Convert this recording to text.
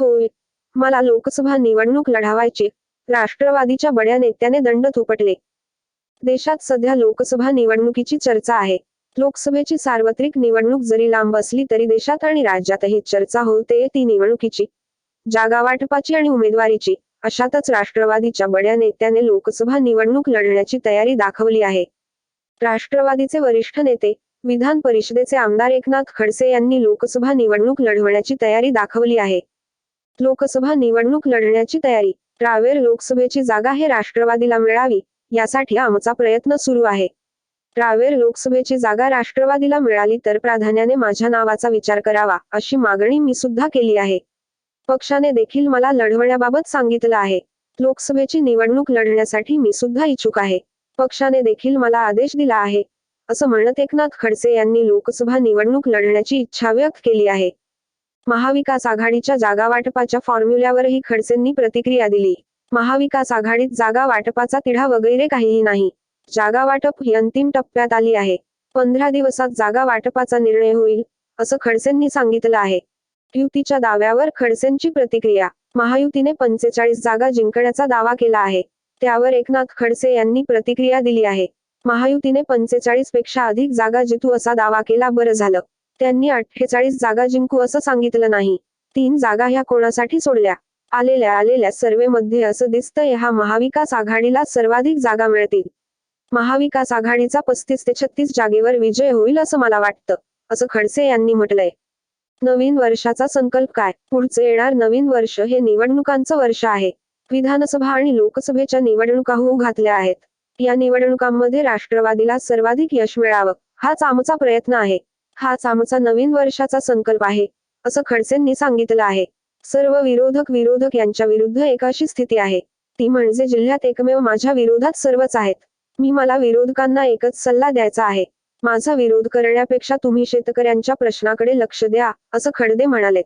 होय. मला लोकसभा निवडणूक लढावायची राष्ट्रवादीच्या बड्या नेत्याने दंड थोपटले. देशात सध्या लोकसभा निवडणुकीची चर्चा आहे. लोकसभेची सार्वत्रिक निवडणूक जरी लांब असली तरी देशात आणि राज्यातही चर्चा होते ती निवडणुकीची. जागा वाटपाची आणि उमेदवारीची अशातच राष्ट्रवादीच्या बड्या नेत्याने लोकसभा निवडणूक लढण्याची तयारी दाखवली आहे. राष्ट्रवादीचे वरिष्ठ नेते विधान परिषदेचे आमदार एकनाथ खडसे यांनी लोकसभा निवडणूक लढवण्याची तयारी दाखवली आहे. लोकसभा निवडणूक लढण्याची तयारी. रावेर लोकसभेची जागा हे राष्ट्रवादीला मिळावी यासाठी आमचा प्रयत्न सुरू आहे. रावेर लोकसभेची जागा राष्ट्रवादीला मिळाली तर प्राधान्याने माझ्या नावाचा विचार करावा अशी मागणी मी सुद्धा केली आहे. पक्षाने देखील मला लढवण्याबाबत सांगितलं आहे. लोकसभेची निवडणूक लढण्यासाठी मी सुद्धा इच्छुक आहे. पक्षाने देखील मला आदेश दिला आहे. असं म्हणत एकनाथ खडसे यांनी लोकसभा निवडणूक लढण्याची इच्छा व्यक्त केली आहे. महाविकास आघाडीच्या जागा वाटपाच्या फॉर्म्युल्यावरही खडसेंनी प्रतिक्रिया दिली. महाविकास आघाडीत जागा वाटपाचा तिढा वगैरे काहीही नाही. जागा वाटप ही अंतिम टप्प्यात आली आहे. पंधरा दिवसात जागा वाटपाचा निर्णय होईल असं खडसेंनी सांगितलं आहे. युतीच्या दाव्यावर खडसेंची प्रतिक्रिया. महायुतीने पंचेचाळीस जागा जिंकण्याचा दावा केला आहे. त्यावर एकनाथ खडसे यांनी प्रतिक्रिया दिली आहे. महायुतीने पंचेचाळीसपेक्षा अधिक जागा जितू असा दावा केला बरं झालं. त्यांनी अठ्ठेचाळीस जागा जिंकू असं सांगितलं नाही. तीन जागा ह्या कोणासाठी सोडल्या? आलेल्या आलेल्या सर्वेमध्ये असं दिसतंय हा महाविकास आघाडीला सर्वाधिक जागा मिळतील. महाविकास आघाडीचा पस्तीस ते छत्तीस जागेवर विजय होईल असं मला वाटतं असं खडसे यांनी म्हटलंय. नवीन वर्षाचा संकल्प काय? पुढचे येणार नवीन वर्ष हे निवडणुकांचं वर्ष आहे. विधानसभा आणि लोकसभेच्या निवडणुका होऊ घातल्या आहेत. या निवडणुकांमध्ये राष्ट्रवादीला सर्वाधिक यश मिळावं हाच आमचा प्रयत्न आहे. हाच आमचा नवीन वर्षाचा संकल्प आहे असं खडसेंनी सांगितलं आहे. सर्व विरोधक विरोधक यांच्या विरुद्ध एकाशी स्थिती आहे. ती म्हणजे जिल्ह्यात एकमेव माझ्या विरोधात सर्वच आहेत. मी मला विरोधकांना एकच सल्ला द्यायचा आहे. माझा विरोध करण्यापेक्षा तुम्ही शेतकऱ्यांच्या प्रश्नाकडे लक्ष द्या असं खडदे म्हणालेत.